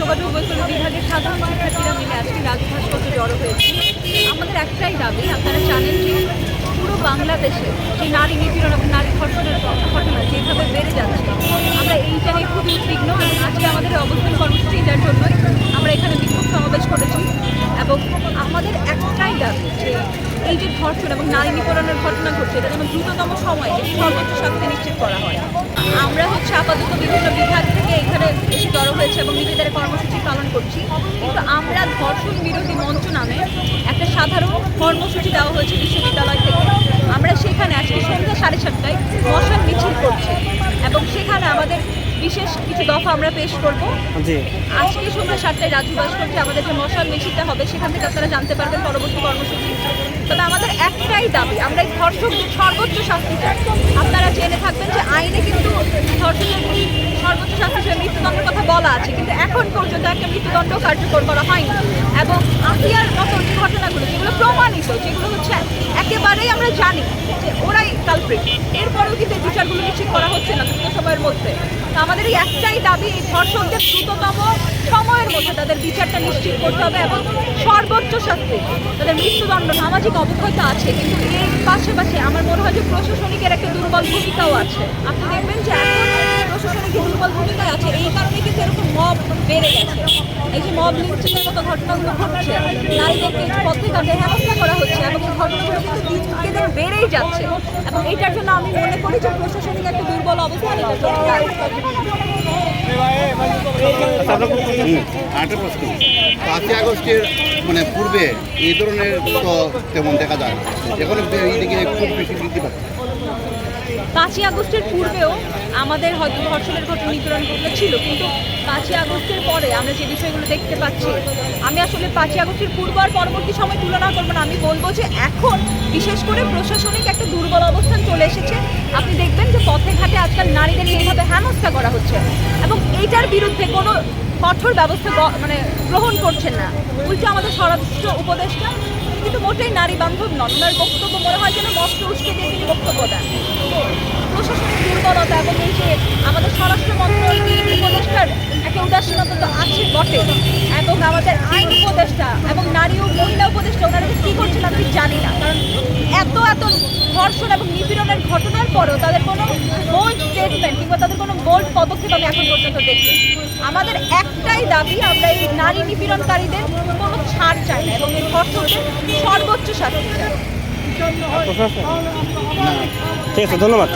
যোগাযোগ বৈষম্য বিভাগের সাধারণ শিক্ষার্থীরা মিলে আজকে রাজু ভাস্কর্য জড়ো হয়েছে আমাদের একটাই দাবি, আপনারা জানেন যে পুরো বাংলাদেশে যে নারী নিপীড়ন এবং নারী ধর্ষণের ঘটনা যেভাবে বেড়ে যাচ্ছে, আমরা এইটা নিয়ে খুবই উদ্বিগ্ন। আজকে আমাদের অবস্থান কর্মসূচি এটার জন্যই আমরা এখানে বিক্ষোভ সমাবেশ করেছি। এবং আমাদের একটাই দাবি যে এই যে ধর্ষণ এবং নারী নিপীড়নের ঘটনা ঘটছে, এটা যেন দ্রুততম সময়ে সর্বোচ্চ শাস্তি নিশ্চিত করা হয়। আমরা হচ্ছে আপাতত বিভিন্ন বিভাগ থেকে এখানে এসে জড়ো হয়েছে এবং নিজেদের কর্মসূচি পালন করছি। কিন্তু আমরা ধর্ষণ বিরোধী মঞ্চ নামে একটা সাধারণ কর্মসূচি দেওয়া হয়েছে বিশ্ববিদ্যালয় থেকে। আমরা সেখানে আজকে সন্ধ্যা সাড়ে সাতটায় মশাল মিছিল করছি এবং সেখানে আমাদের বিশেষ কিছু দফা আমরা পেশ করব। আজকে সন্ধ্যা সাতটায় রাজু ভাস্কর্যে আমাদের যে মশাল মিছিলটা হবে সেখান থেকে আপনারা জানতে পারবেন পরবর্তী কর্মসূচি। তবে আমাদের একটাই দাবি আমরা এই ধর্ষকদের সর্বোচ্চ শাস্তি চাই। আপনারা জেনে থাকবেন যে আইনে কিন্তু ধর্ষকের সর্বোচ্চ শাস্তি হিসেবে মৃত্যুদণ্ডের কথা বলা আছে কিন্তু এখন পর্যন্ত একটা মৃত্যুদণ্ড কার্যকর করা হয়নি। এবং আফিয়ার মতো যে ঘটনাগুলো যেগুলো প্রমাণিত যেগুলো হচ্ছে একেবারেই আমরা জানি যে ওরাই কালপ্রিট এরপরেও কিন্তু এই বিচারগুলো নিশ্চিত করা হচ্ছে না দ্রুত সময়ের মধ্যে। আমাদের একটাই দাবি, এই ধর্ষকদের দ্রুততম সময়ের মধ্যে তাদের বিচারটা নিশ্চিত করতে হবে এবং সর্বোচ্চ শাস্তি, তাদের মৃত্যুদণ্ড সামাজিক অবক্ষয়তা আছে, কিন্তু এর পাশাপাশি আমার মনে হয় যে প্রশাসনিকের একটা দুর্বল ভূমিকাও আছে। আপনি দেখবেন যে এখন প্রশাসনিক যে দুর্বল ভূমিকায় আছে এই কারণে কিন্তু এরকম মব বেড়ে গেছে। এই যে মব লিঞ্চিংয়ের মতো ঘটনাগুলো ঘটছে নারীদেরকে পথে হেনস্থা করা হচ্ছে এবং এই ঘটনাগুলো কিন্তু দিন বেড়েই যাচ্ছে। এবং এইটার জন্য আমি মনে করি যে প্রশাসনিক একটা দুর্বল এটার প্রশ্ন। পাঁচই আগস্টের মানে পূর্বে এই ধরনের তো তেমন দেখা যায়। এখন এইদিকে খুব বেশি বৃদ্ধি পাচ্ছে। পাঁচই আগস্টের পূর্বেও আমাদের হয়তো ধর্ষণের ঘটনা নিপীড়ন ছিল, কিন্তু পাঁচই আগস্টের পরে আমরা যে বিষয়গুলো দেখতে পাচ্ছি, আমি আসলে পাঁচই আগস্টের পূর্ব আর পরবর্তী সময় তুলনা করব না। আমি বলব যে এখন বিশেষ করে প্রশাসনিক একটা দুর্বল অবস্থান চলে এসেছে। আপনি দেখবেন যে পথে ঘাটে আজকাল নারীদের এইভাবে হেনস্থা করা হচ্ছে এবং এইটার বিরুদ্ধে কোনো কঠোর ব্যবস্থা মানে গ্রহণ করছেন না। উল্টে আমাদের স্বরাষ্ট্র উপদেষ্টা কিন্তু মোটেই নারী বান্ধব নন। ওনার বক্তব্য মনে হয় যেন মস্ত উস্কে দিয়ে তিনি বক্তব্য দেন। প্রশাসনিক দুর্বলতা এবং এই যে আমাদের স্বরাষ্ট্র মন্ত্রণালয়ের উপদেষ্টার একটা উদাসীনতা তো আছে বটে। এবং আমাদের আইন উপদেষ্টা এবং নারী ও মহিলা উপদেষ্টা, ওনারা কী করছেন আমি জানি না। কারণ এত এত ধর্ষণ এবং নিপীড়নের ঘটনার পরেও তাদের কোনো বোল্ড স্টেটমেন্ট কিংবা তাদের কোনো বোল্ড পদক্ষেপ আমি এখন পর্যন্ত দেখি আমাদের একটাই দাবি, আমরা এই নারী নিপীড়নকারীদের কোনো ছাড় চায় না এবং এই ধর্ষকদের সর্বোচ্চ শাস্তি চায়। ঠিক আছে ধন্যবাদ।